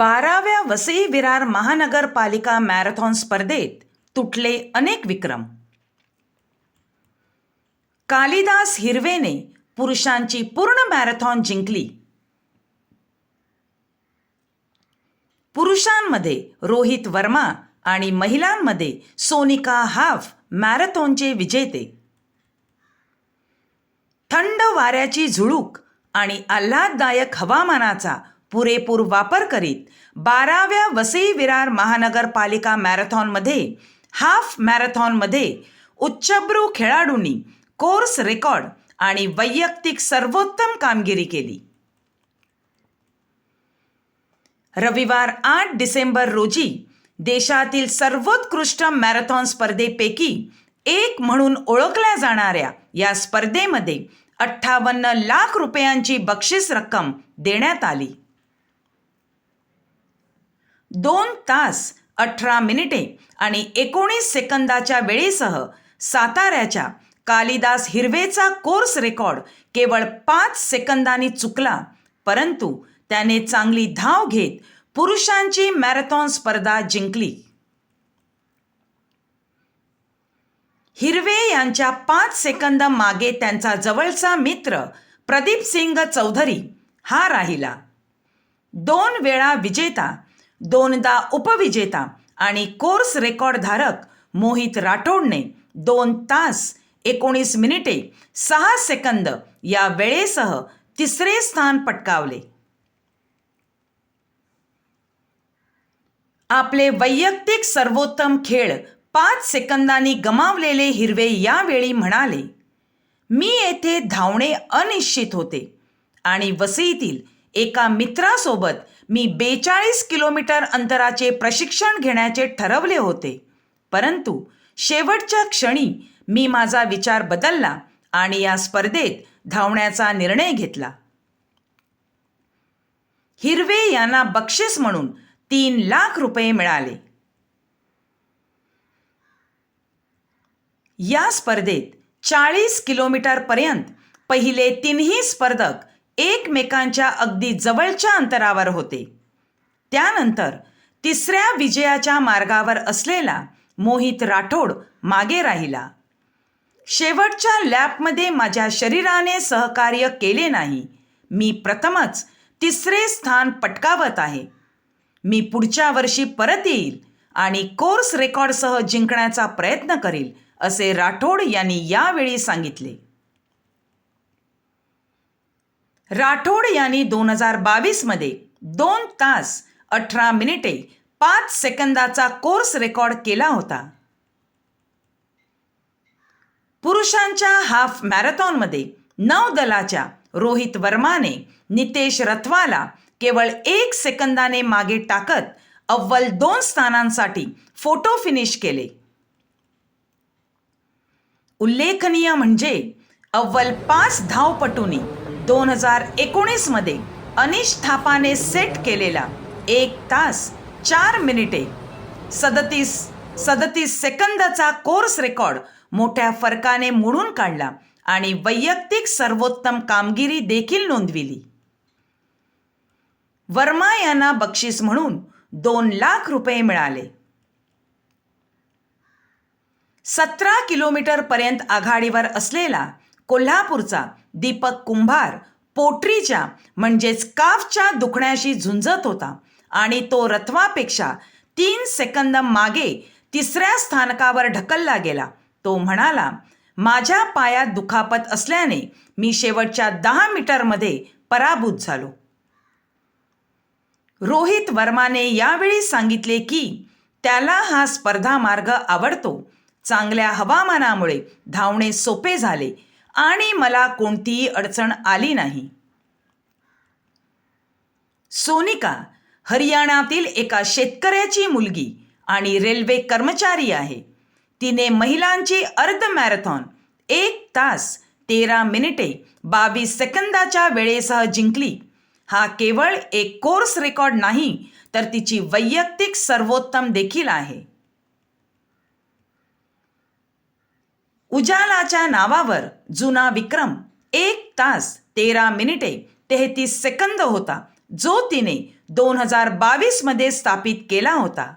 बाराव्या वसई विरार महानगरपालिका मॅरेथॉन स्पर्धेत तुटले अनेक विक्रम. कालिदास हिरवेने पुरुषांची पूर्ण मॅरेथॉन जिंकली. पुरुषांमध्ये रोहित वर्मा आणि महिलांमध्ये सोनिका हाफ मॅरेथॉनचे विजेते. थंड वाऱ्याची झुळूक आणि आल्हाददायक हवामानाचा पुरेपूर वापर करीत बाराव्या वसई विरार महानगरपालिका मॅरेथॉनमध्ये हाफ मॅरेथॉनमध्ये उच्चभ्रू खेळाडूंनी कोर्स रेकॉर्ड आणि वैयक्तिक सर्वोत्तम कामगिरी केली. रविवार आठ डिसेंबर रोजी देशातील सर्वोत्कृष्ट मॅरेथॉन स्पर्धेपैकी एक म्हणून ओळखल्या जाणाऱ्या या स्पर्धेमध्ये अठ्ठावन्न लाख रुपयांची बक्षीस रक्कम देण्यात आली. दोन तास अठरा मिनिटे आणि एकोणीस सेकंदाच्या वेळेसह साताऱ्याच्या कालिदास हिरवेचा कोर्स रेकॉर्ड केवळ पाच सेकंदांनी चुकला परंतु त्याने चांगली धाव घेत पुरुषांची मॅरेथॉन स्पर्धा जिंकली. हिरवे यांच्या पाच सेकंद मागे त्यांचा जवळचा मित्र प्रदीप सिंग चौधरी हा राहिला. दोन वेळा विजेता दोनदा उपविजेता आणि कोर्स रेकॉर्ड धारक मोहित राठोडने दोन तास एकोणीस मिनिटे सहा सेकंद या वेळेसह तिसरे स्थान पटकावले. आपले वैयक्तिक सर्वोत्तम खेळ पाच सेकंदांनी गमावलेले हिरवे यावेळी म्हणाले मी येथे धावणे अनिश्चित होते आणि वसईतील एका मित्रासोबत मी बेचाळीस किलोमीटर अंतराचे प्रशिक्षण घेण्याचे ठरवले होते. परंतु शेवटच्या क्षणी मी माझा विचार बदलला आणि या स्पर्धेत धावण्याचा निर्णय घेतला. हिरवे यांना बक्षीस म्हणून तीन लाख रुपये मिळाले. या स्पर्धेत चाळीस किलोमीटरपर्यंत पहिले तिन्ही स्पर्धक एकमेकांच्या अगदी जवळच्या अंतरावर होते. त्यानंतर तिसऱ्या विजयाच्या मार्गावर असलेला मोहित राठोड मागे राहिला. शेवटच्या लॅपमध्ये माझ्या शरीराने सहकार्य केले नाही. मी प्रथमच तिसरे स्थान पटकावत आहे. मी पुढच्या वर्षी परत येईल आणि कोर्स रेकॉर्डसह जिंकण्याचा प्रयत्न करील असे राठोड यांनी यावेळी सांगितले. राठोड यांनी दोन हजार बावीसमध्ये दोन तास अठरा मिनिटे पाच सेकंदाचा कोर्स रेकॉर्ड केला होता. पुरुषांच्या हाफ मॅरेथॉनमध्ये नौदलाच्या रोहित वर्माने नितेश रथवाला केवळ एक सेकंदाने मागे टाकत अव्वल दोन स्थानांसाठी फोटो फिनिश केले. उल्लेखनीय म्हणजे अव्वल पाच धावपटूंनी दोन हजार एकोणीसमध्ये अनिश थापाने सेट केलेला एक तास चार मिनिटे सदतीस सदतीस सेकंदाचा कोर्स रेकॉर्ड मोठ्या फरकाने मोडून काढला आणि वैयक्तिक सर्वोत्तम कामगिरी देखील नोंदविली. वर्मा यांना बक्षीस म्हणून दोन लाख रुपये मिळाले. सतरा किलोमीटरपर्यंत आघाडीवर असलेला कोल्हापूरचा दीपक कुंभार पोट्रीच्या म्हणजेच काफच्या दुखण्याशी झुंजत होता. आणि तो रथवापेक्षा तीन सेकंद मागे तिसऱ्या स्थानकावर ढकलला गेला. तो म्हणाला माझ्या पायात दुखापत असल्याने मी शेवटच्या दहा मीटरमध्ये पराभूत झालो. रोहित वर्माने यावेळी सांगितले की त्याला हा स्पर्धा मार्ग आवडतो. चांगल्या हवामानामुळे धावणे सोपे झाले. आणि मला कोणतीही अडचण आली नाही. सोनिका हरियाणातील एका शेतकऱ्याची मुलगी आणि रेल्वे कर्मचारी आहे. तिने महिलांची अर्ध मॅरेथॉन एक तास तेरा मिनिटे बावीस सेकंदाच्या वेळेसह जिंकली. हा केवळ एक कोर्स रेकॉर्ड नाही तर तिची वैयक्तिक सर्वोत्तम देखील आहे. उजालाच्या नावावर जुना विक्रम एक तास तेरा मिनिटे तेहतीस सेकंद होता जो तिने दोन हजार बावीसमध्ये स्थापित केला होता.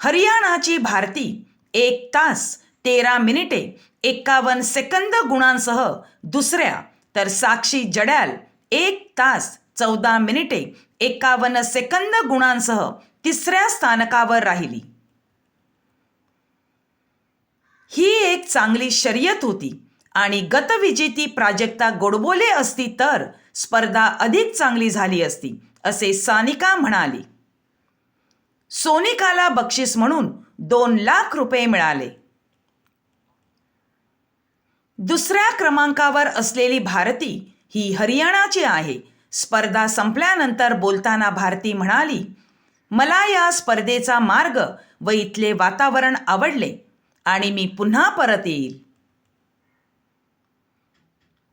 हरियाणाची भारती एक तास तेरा मिनिटे एक्कावन्न सेकंद गुणांसह दुसऱ्या तर साक्षी जड्याल एक तास चौदा मिनिटे एक्कावन्न सेकंद गुणांसह तिसऱ्या स्थानकावर राहिली ही एक चांगली शर्यत होती. आणि गतविजेती प्राजक्ता गोडबोले असती तर स्पर्धा अधिक चांगली झाली असती असे सानिका म्हणाली. सोनिकाला बक्षीस म्हणून दोन लाख रुपये मिळाले. दुसऱ्या क्रमांकावर असलेली भारती ही हरियाणाची आहे. स्पर्धा संपल्यानंतर बोलताना भारती म्हणाली मला या स्पर्धेचा मार्ग व इथले वातावरण आवडले. आणि मी पुन्हा परत येईल.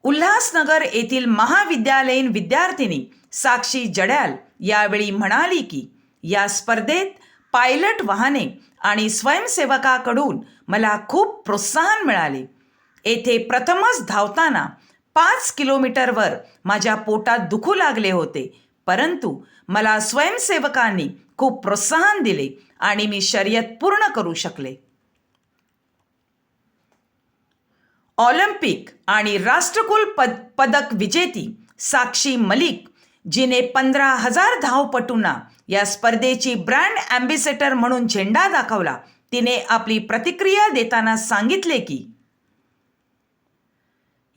उल्हासनगर येथील महाविद्यालयीन विद्यार्थिनी साक्षी जड्याल यावेळी म्हणाली की या स्पर्धेत पायलट वाहने आणि स्वयंसेवकाकडून मला खूप प्रोत्साहन मिळाले. येथे प्रथमच धावताना पाच किलोमीटरवर माझ्या पोटात दुखू लागले होते परंतु मला स्वयंसेवकांनी खूप प्रोत्साहन दिले आणि मी शर्यत पूर्ण करू शकले. ऑलिम्पिक आणि राष्ट्रकुल पद पदक विजेती साक्षी मलिक जिने पंधरा हजार धावपटूंना या स्पर्धेची ब्रँड ॲम्बेसेटर म्हणून झेंडा दाखवला. तिने आपली प्रतिक्रिया देताना सांगितले की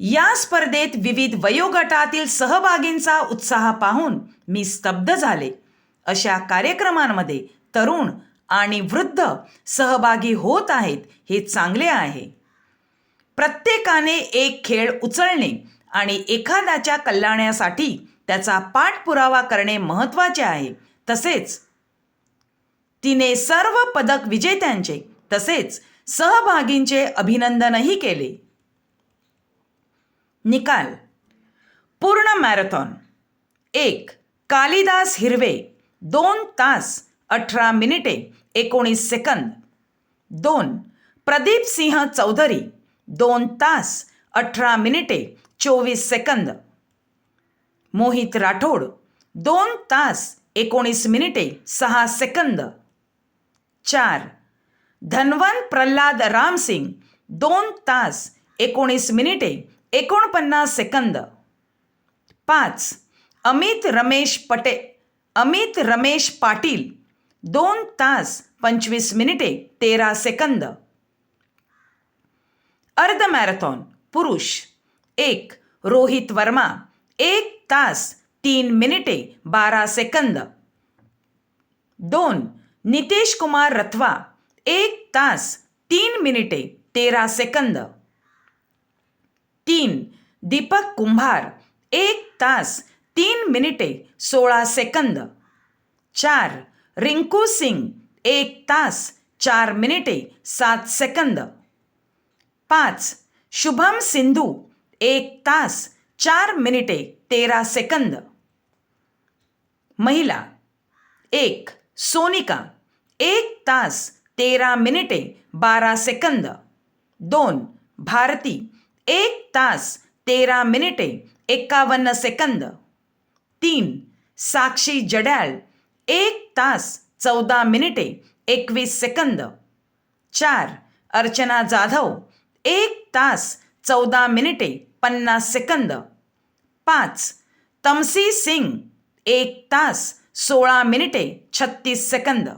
या स्पर्धेत विविध वयोगटातील सहभागींचा उत्साह पाहून मी स्तब्ध झाले. अशा कार्यक्रमांमध्ये तरुण आणि वृद्ध सहभागी होत आहेत हे चांगले आहे. प्रत्येकाने एक खेळ उचलणे आणि एखाद्याच्या कल्याणासाठी त्याचा पाठपुरावा करणे महत्त्वाचे आहे. तसेच तिने सर्व पदक विजेत्यांचे तसेच सहभागींचे अभिनंदनही केले. निकाल. पूर्ण मॅरेथॉन. एक कालिदास हिरवे. दोन तास अठरा मिनिटे एकोणीस सेकंद. दोन प्रदीप सिंह चौधरी. दोन तास अठरा मिनिटे चोवीस सेकंद. मोहित राठोड दोन तास एकोणीस मिनिटे सहा सेकंद. चार. धनवन प्रल्हाद रामसिंग दोन तास एकोणीस मिनिटे एकोणपन्नास सेकंद. पाच. अमित रमेश पटे अमित रमेश पाटील दोन तास पंचवीस मिनिटे तेरा सेकंद. अर्ध मॅरेथॉन पुरुष. एक, रोहित वर्मा. एक तास, तीन मिनिटे, बारा सेकंद. दोन, नितेश कुमार रथवा. एक तास, तीन मिनिटे, तेरा सेकंद. तीन, दीपक कुंभार. एक तास, तीन मिनिटे, सोळा सेकंद. चार, रिंकू सिंग. एक तास, चार मिनिटे, सात सेकंद. पाच. शुभम सिंधू एक तास चार मिनिटे तेरा सेकंद. महिला एक. सोनिका एक तास तेरा मिनिटे बारा सेकंद. दोन. भारती एक तास तेरा मिनिटे एक्कावन्न सेकंद. तीन. साक्षी जड्याल एक तास चौदा मिनिटे एकवीस सेकंद. चार. अर्चना जाधव एक तास चौदा मिनिटे पन्नास सेकंद. पाच. तमसी सिंग एक तास सोळा मिनिटे छत्तीस सेकंद.